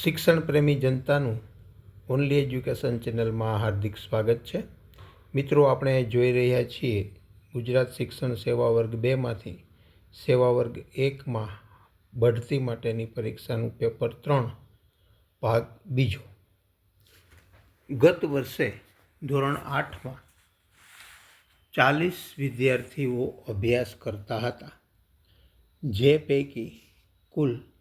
શિક્ષણ પ્રેમી જનતાનું only education ચેનલમાં હાર્દિક સ્વાગત છે. મિત્રો, આપણે જોઈ રહ્યા છીએ ગુજરાત શિક્ષણ સેવા વર્ગ બેમાંથી સેવા વર્ગ એકમાં બઢતી માટેની પરીક્ષાનું પેપર ત્રણ ભાગ બીજો. ગત વર્ષે ધોરણ આઠમાં ચાલીસ વિદ્યાર્થીઓ અભ્યાસ કરતા હતા. જે પૈકી કુલ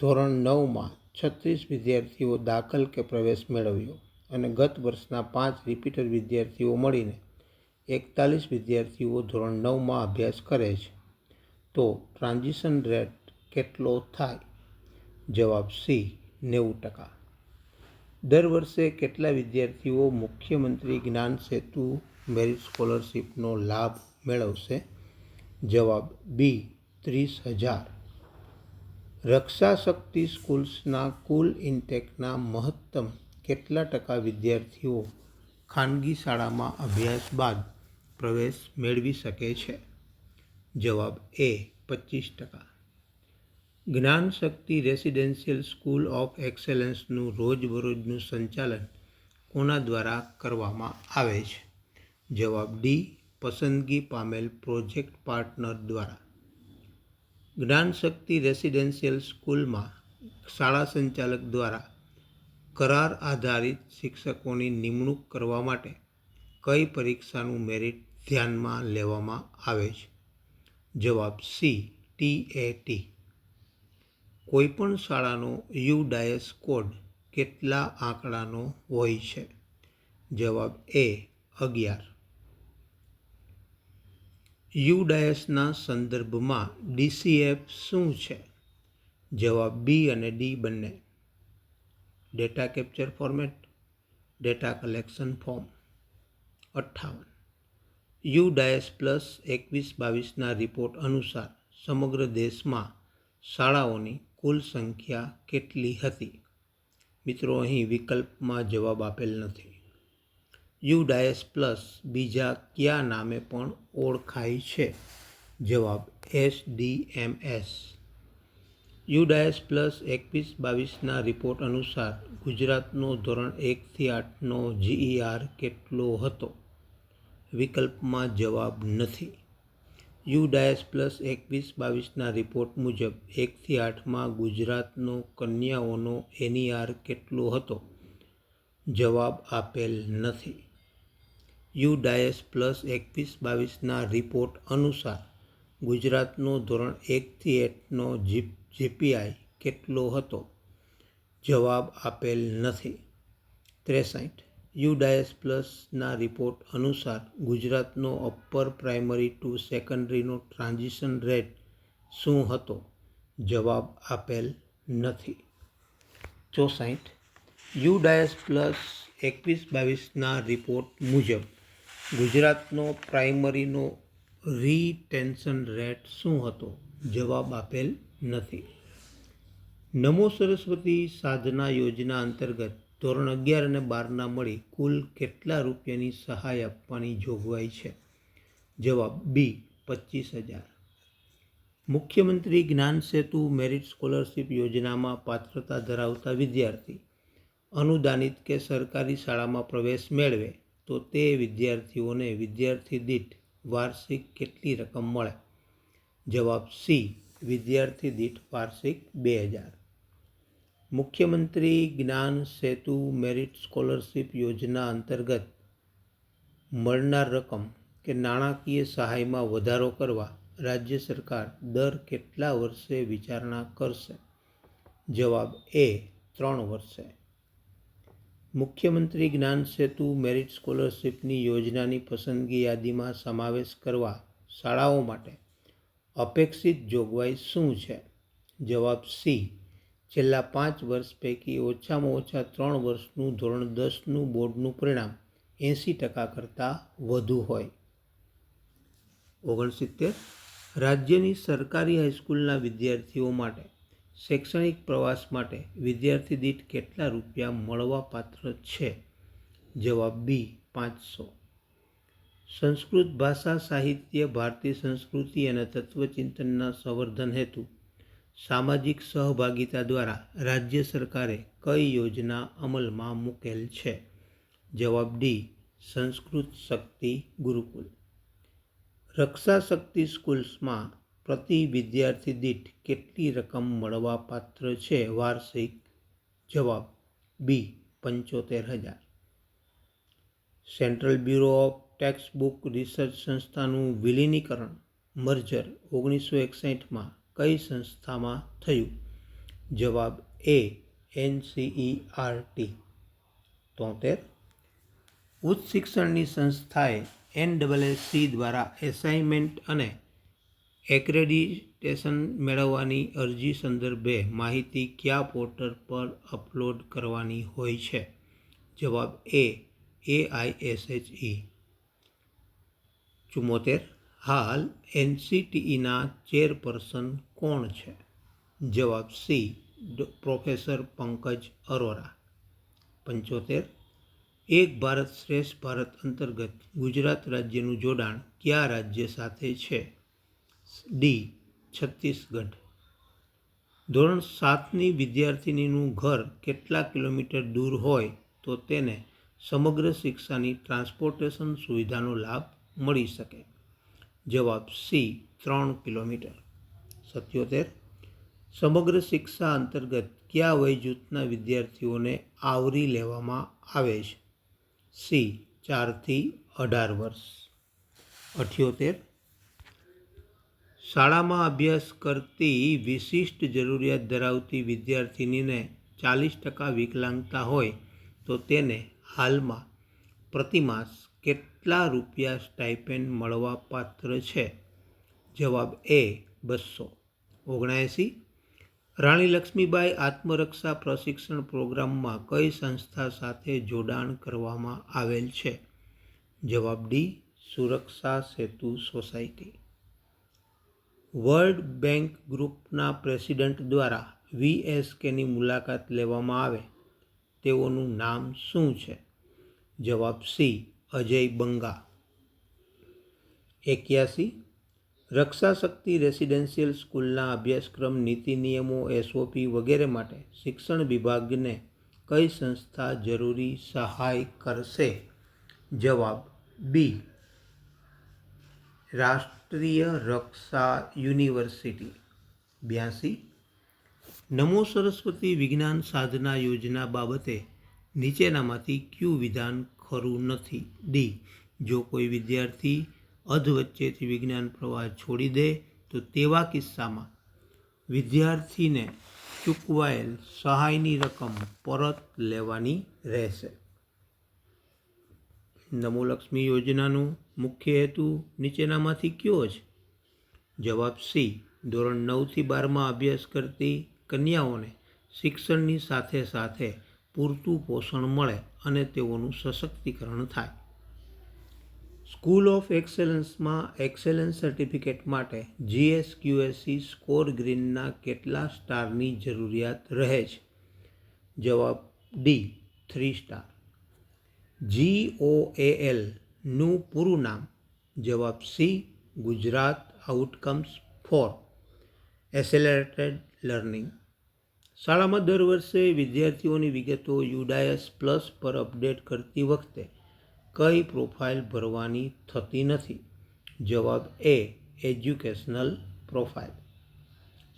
ધોરણ નવમાં છત્રીસ વિદ્યાર્થીઓ દાખલ કે પ્રવેશ મેળવ્યો અને ગત વર્ષના પાંચ રિપીટર વિદ્યાર્થીઓ મળીને એકતાલીસ વિદ્યાર્થીઓ ધોરણ નવમાં અભ્યાસ કરે છે. તો ટ્રાન્ઝિશન રેટ કેટલો થાય? જવાબ સી, નેવું ટકા. દર વર્ષે કેટલા વિદ્યાર્થીઓ મુખ્યમંત્રી જ્ઞાન સેતુ મેરિટ સ્કોલરશિપનો લાભ મેળવશે? જવાબ બી, ત્રીસ હજાર. રક્ષા શક્તિ સ્કૂલ્સના કુલ ઇન્ટેકના મહત્તમ કેટલા ટકા વિદ્યાર્થીઓ ખાનગી શાળામાં અભ્યાસ બાદ પ્રવેશ મેળવી શકે છે? જવાબ એ, પચીસ ટકા. Gyan Shakti residential school of એક્સેલન્સનું રોજબરોજનું સંચાલન કોના દ્વારા કરવામાં આવે છે? જવાબ ડી, પસંદગી પામેલ પ્રોજેક્ટ પાર્ટનર દ્વારા. જ્ઞાન શક્તિ રેસિડેન્શિયલ સ્કૂલમાં શાળા સંચાલક દ્વારા કરાર આધારિત શિક્ષકોની નિમણૂક કરવા માટે કઈ પરીક્ષાનું મેરિટ ધ્યાનમાં લેવામાં આવે છે? જવાબ સી, ટી, એ, ટી. કોઈપણ શાળાનો યુ ડાયસ કોડ કેટલા આંકડાનો હોય છે? જવાબ એ, અગિયાર. યુડાયસના સંદર્ભમાં ડીસીએફ શું છે? જવાબ બી અને ડી બંને. Data capture format, data collection form. અઠ્ઠાવન. યુડાયસ પ્લસ એકવીસ બાવીસના રિપોર્ટ અનુસાર સમગ્ર દેશમાં શાળાઓની કુલ સંખ્યા કેટલી હતી? મિત્રો, અહીં વિકલ્પમાં જવાબ આપેલ નથી. યુ ડાયસ પ્લસ બીજા કયા નામે પણ ઓળખાય છે? જવાબ S D M S. UDISE plus એકવીસ બાવીસના રિપોર્ટ અનુસાર ગુજરાતનો ધોરણ એકથી આઠનો જીઈઆર કેટલો હતો? વિકલ્પમાં જવાબ નથી. યુ ડાયસ પ્લસ એકવીસ બાવીસના રિપોર્ટ મુજબ એકથી આઠમાં ગુજરાતનો કન્યાઓનો એનઈઆર કેટલો હતો? જવાબ આપેલ નથી. યુ ડાયસ પ્લસ એકવીસ બાવીસના રિપોર્ટ અનુસાર ગુજરાતનો ધોરણ એકથી એટનો જીપ, જીપીઆઈ કેટલો હતો? જવાબ આપેલ નથી. ત્રેસાઠ. યુ ડાયસ પ્લસના રિપોર્ટ અનુસાર ગુજરાતનો અપર પ્રાઇમરી ટુ સેકન્ડરીનો ટ્રાન્ઝિશન રેટ શું હતો? જવાબ આપેલ નથી. ચોસાઠ. યુ ડાયસ પ્લસ એકવીસ બાવીસના રિપોર્ટ મુજબ ગુજરાતનો પ્રાઇમરીનો રીટેન્શન રેટ શું હતો? જવાબ આપેલ નથી. નમો સરસ્વતી સાધના યોજના અંતર્ગત ધોરણ અગિયાર અને બારના મળી કુલ કેટલા રૂપિયાની સહાય આપવાની જોગવાઈ છે? જવાબ બી, પચીસ હજાર. મુખ્યમંત્રી જ્ઞાન સેતુ મેરિટ સ્કોલરશિપ યોજનામાં પાત્રતા ધરાવતા વિદ્યાર્થી અનુદાનિત કે સરકારી શાળામાં પ્રવેશ મેળવે તો તે વિદ્યાર્થીઓને વિદ્યાર્થી દીઠ વાર્ષિક કેટલી રકમ મળે? જવાબ સી, વિદ્યાર્થી દીઠ વાર્ષિક બે હજાર. મુખ્યમંત્રી જ્ઞાન સેતુ મેરિટ સ્કોલરશિપ યોજના અંતર્ગત મળનાર રકમ કે નાણાકીય સહાયમાં વધારો કરવા રાજ્ય સરકાર દર કેટલા વર્ષે વિચારણા કરશે? જવાબ એ, ત્રણ વર્ષે. મુખ્યમંત્રી જ્ઞાન સેતુ મેરિટ સ્કોલરશીપની યોજનાની પસંદગી યાદીમાં સમાવેશ કરવા શાળાઓ માટે અપેક્ષિત જોગવાઈ શું છે? જવાબ સી. છેલ્લા પાંચ વર્ષ પૈકી ઓછામાં ઓછા ત્રણ વર્ષનું ધોરણ દસનું બોર્ડનું પરિણામ એંસી ટકા કરતાં વધુ હોય. ઓગણસિત્તેર. રાજ્યની સરકારી હાઈસ્કૂલના વિદ્યાર્થીઓ માટે શૈક્ષણિક પ્રવાસ માટે વિદ્યાર્થી દીઠ કેટલા રૂપિયા મળવાપાત્ર છે? જવાબ બી, પાંચસો. સંસ્કૃત ભાષા, સાહિત્ય, ભારતીય સંસ્કૃતિ અને તત્વચિંતનના સંવર્ધન હેતુ. સામાજિક સહભાગિતા દ્વારા રાજ્ય સરકારે કઈ યોજના અમલમાં મૂકેલ છે? જવાબ ડી, સંસ્કૃત શક્તિ ગુરુકુલ. રક્ષા શક્તિ સ્કૂલ્સમાં પ્રતિ વિદ્યાર્થી દીઠ કેટલી રકમ મળવા પાત્ર છે? વાર્ષિક જવાબ બી, પંચોતેર હજાર. Central bureau of textbook research સંસ્થાનું વિલીનીકરણ, મર્જર, ઓગણીસો એકસઠમાં કઈ સંસ્થામાં થયું? જવાબ એ એનસીઈઆરટી તોતેર. ઉચ્ચ શિક્ષણની સંસ્થાએ એન સી દ્વારા એસાઇનમેન્ટ અને એક્રેડિટેશન મેળવવાની અરજી સંદર્ભે માહિતી કયા પોર્ટલ પર અપલોડ કરવાની હોય છે? જવાબ એ એઆઈએસએચઈ ચુમ્મોતેર, હાલ એનસીટીઈના ચેરપર્સન કોણ છે? જવાબ સી પ્રોફેસર પંકજ અરોરા. પંચોતેર, એક ભારત શ્રેષ્ઠ ભારત અંતર્ગત ગુજરાત રાજ્યનું જોડાણ કયા રાજ્ય સાથે છે? ડી, છત્તીસગઢ. ધોરણ સાતની વિદ્યાર્થિનીનું ઘર કેટલા કિલોમીટર દૂર હોય તો તેને સમગ્ર શિક્ષાની ટ્રાન્સપોર્ટેશન સુવિધાનો લાભ મળી શકે? જવાબ સી, ત્રણ કિલોમીટર. સત્યોતેર. સમગ્ર શિક્ષા અંતર્ગત કયા વયજૂથના વિદ્યાર્થીઓને આવરી લેવામાં આવે છે? સી, ચારથી અઢાર વર્ષ. અઠ્યોતેર. શાળામાં અભ્યાસ કરતી વિશિષ્ટ જરૂરિયાત ધરાવતી વિદ્યાર્થિનીને ચાલીસ ટકા વિકલાંગતા હોય તો તેને હાલમાં પ્રતિમાસ કેટલા રૂપિયા સ્ટાઇપેન્ડ મળવા પાત્ર છે? જવાબ એ, બસો. ઓગણએંસી. રાણી લક્ષ્મીબાઈ આત્મરક્ષા પ્રશિક્ષણ પ્રોગ્રામમાં કઈ સંસ્થા સાથે જોડાણ કરવામાં આવેલ છે? જવાબ D, Suraksha Setu society. World bank ગ્રુપના પ્રેસિડેન્ટ દ્વારા વીએસકેની મુલાકાત લેવામાં આવે. તેઓનું નામ શું છે? જવાબ સી, અજય બંગા. એક્યાસી, રક્ષાશક્તિ રેસિડેન્શિયલ સ્કૂલના અભ્યાસક્રમ, નીતિ નિયમો, એસઓપી વગેરે માટે શિક્ષણ વિભાગને કઈ સંસ્થા જરૂરી સહાય કરશે? જવાબ બી રાષ્ટ્રીય રક્ષા યુનિવર્સિટી, બ્યાસી. નમો સરસ્વતી વિજ્ઞાન સાધના યોજના બાબતે નીચેનામાંથી ક્યુ વિધાન ખરું નથી? ડી. જો કોઈ વિદ્યાર્થી અધવચ્ચેથી વિજ્ઞાન પ્રવાહ છોડી દે, તો તેવા કિસ્સામાં વિદ્યાર્થીને ચૂકવાયેલ સહાયની રકમ પરત લેવાની રહેશે. નમોલક્ષ્મી યોજનાનો મુખ્ય હેતુ નીચેનામાંથી કયો છે? જવાબ સી. ધોરણ નવથી બારમાં અભ્યાસ કરતી કન્યાઓને શિક્ષણની સાથે સાથે પૂરતું પોષણ મળે અને તેઓનું સશક્તિકરણ થાય. સ્કૂલ ઓફ એક્સેલન્સમાં એક્સેલન્સ સર્ટિફિકેટ માટે જીએસક્યુએસસી સ્કોર ગ્રીનના કેટલા સ્ટારની જરૂરિયાત રહે છે? જવાબ D. Three star. G O A એલનું પૂરું નામ જવાબ C Gujarat outcomes for accelerated learning શાળામાં દર વર્ષે વિદ્યાર્થીઓની વિગતો યુડાયસ પ્લસ પર અપડેટ કરતી વખતે કઈ પ્રોફાઇલ ભરવાની થતી નથી? જવાબ એ એજ્યુકેશનલ પ્રોફાઇલ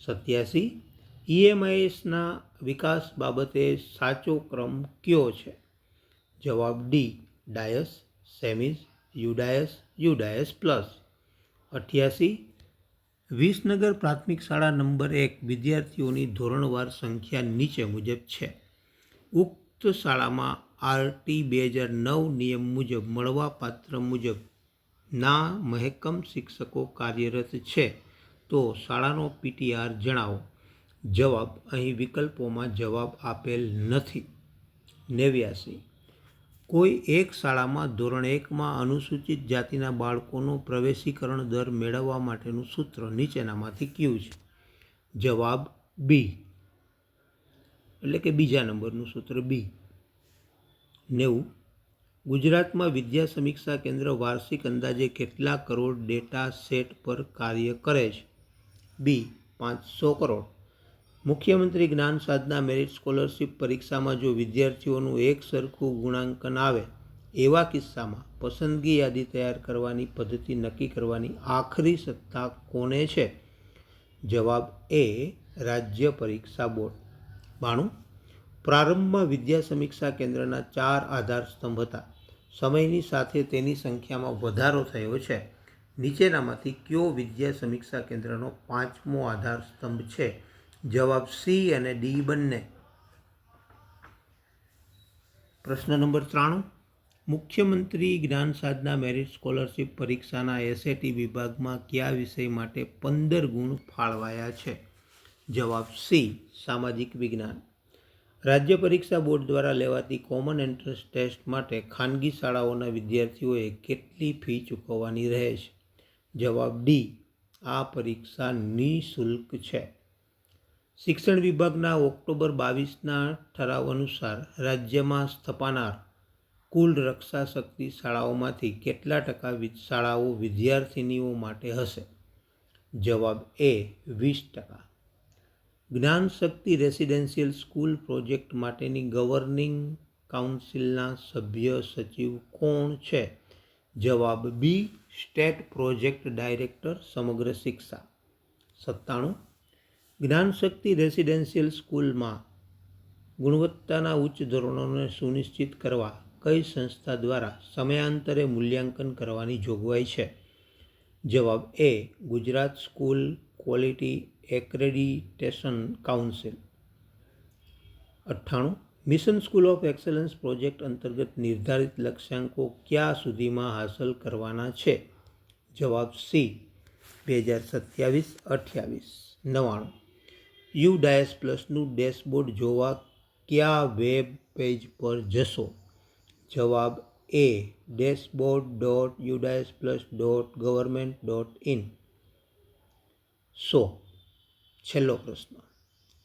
સત્યાસી ઈએમઆઈએસના વિકાસ બાબતે સાચો ક્રમ કયો છે? જવાબ ડી, ડાયસ સેમિઝ યુડાયસ યુડાયસ પ્લસ. અઠ્યાસી, વિસનગર પ્રાથમિક શાળા નંબર એક વિદ્યાર્થીઓની ધોરણવાર સંખ્યા નીચે મુજબ છે. ઉક્ત શાળામાં આરટી બે હજાર નવ નિયમ મુજબ મળવાપાત્ર મુજબ ના મહેકમ શિક્ષકો કાર્યરત છે. તો શાળાનો પીટીઆર જણાવો. જવાબ, અહીં વિકલ્પોમાં જવાબ આપેલ નથી. નેવ્યાસી કોઈ એક શાળામાં ધોરણ એકમાં અનુસૂચિત જાતિના બાળકોનો પ્રવેશીકરણ દર મેળવવા માટેનું સૂત્ર નીચેનામાંથી કયું છે? જવાબ બી. એટલે કે બીજા નંબરનું સૂત્ર બી. નેવું. ગુજરાતમાં વિદ્યા સમીક્ષા કેન્દ્ર વાર્ષિક અંદાજે કેટલા કરોડ ડેટા સેટ પર કાર્ય કરે છે? બી. પાંચસો કરોડ. મુખ્યમંત્રી જ્ઞાન સાધના મેરિટ સ્કોલરશિપ પરીક્ષામાં જો વિદ્યાર્થીઓનું એક સરખું ગુણાંકન આવે, એવા કિસ્સામાં પસંદગી યાદી તૈયાર કરવાની પદ્ધતિ નક્કી કરવાની આખરી સત્તા કોને છે? જવાબ એ, રાજ્ય પરીક્ષા બોર્ડ. બાણું, પ્રારંભમાં વિદ્યા સમીક્ષા કેન્દ્રના ચાર આધાર સ્તંભ હતા. સમયની સાથે તેની સંખ્યામાં વધારો થયો છે. નીચેનામાંથી કયો વિદ્યા સમીક્ષા કેન્દ્રનો પાંચમો આધાર સ્તંભ છે? જવાબ સી અને ડી બંને. પ્રશ્ન નંબર ત્રાણું. મુખ્યમંત્રી જ્ઞાન સાધના મેરિટ સ્કોલરશિપ પરીક્ષાના એસએટી વિભાગમાં કયા વિષય માટે પંદર ગુણ ફાળવાયા છે? જવાબ સી સામાજિક વિજ્ઞાન. રાજ્ય પરીક્ષા બોર્ડ દ્વારા લેવાતી કોમન એન્ટ્રન્સ ટેસ્ટ માટે ખાનગી શાળાઓના વિદ્યાર્થીઓએ કેટલી ફી ચૂકવવાની રહે છે જવાબ ડી આ પરીક્ષા નિઃશુલ્ક છે. શિક્ષણ વિભાગના ઓક્ટોબર બાવીસના ઠરાવ અનુસાર રાજ્યમાં સ્થપાનાર કુલ રક્ષા શક્તિ શાળાઓમાંથી કેટલા ટકા શાળાઓ વિદ્યાર્થિનીઓ માટે હશે? જવાબ એ, વીસ ટકા. Gyan Shakti residential school project માટેની ગવર્નિંગ કાઉન્સિલના સભ્ય સચિવ કોણ છે? જવાબ બી, સ્ટેટ પ્રોજેક્ટ ડાયરેક્ટર સમગ્ર શિક્ષા. સત્તાણું જ્ઞાન શક્તિ રેસિડેન્શિયલ સ્કૂલમાં ગુણવત્તાના ઉચ્ચ ધોરણોને સુનિશ્ચિત કરવા કઈ સંસ્થા દ્વારા સમયાંતરે મૂલ્યાંકન કરવાની જોગવાઈ છે? જવાબ A, Gujarat school quality accreditation council. અઠ્ઠાણું, mission school of excellence project અંતર્ગત નિર્ધારિત લક્ષ્યાંકો ક્યાં સુધીમાં હાંસલ કરવાના છે? જવાબ સી, બે હજાર સત્યાવીસ અઠ્યાવીસ. નવ્વાણું યુ ડાયસ પ્લસનું ડેશબોર્ડ જોવા કયા વેબ પેજ પર જશો? જવાબ A, dashboard dot UDISE plus dot government dot in. So, છેલ્લો પ્રશ્ન.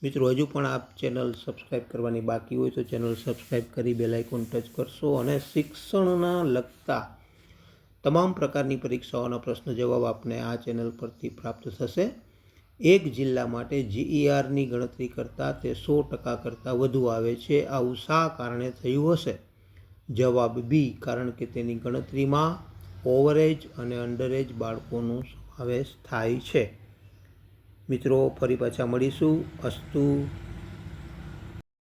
મિત્રો, હજુ પણ આપ ચેનલ સબસ્ક્રાઈબ કરવાની બાકી હોય તો ચેનલ સબસ્ક્રાઈબ કરી બેલાઇકોન ટચ કરશો અને શિક્ષણના લગતા તમામ પ્રકારની પરીક્ષાઓના પ્રશ્ન જવાબ આપને આ ચેનલ પરથી પ્રાપ્ત થશે. એક જિલ્લા માટે જીઈઆરની ગણતરી કરતાં તે સો ટકા કરતાં વધુ આવે છે. આવું શા કારણે થયું હશે? જવાબ બી કારણ કે તેની ગણતરીમાં ઓવરેજ અને અંડરેજ બાળકોનો સમાવેશ થાય છે. મિત્રો, ફરી પાછા મળીશું. અસ્તુ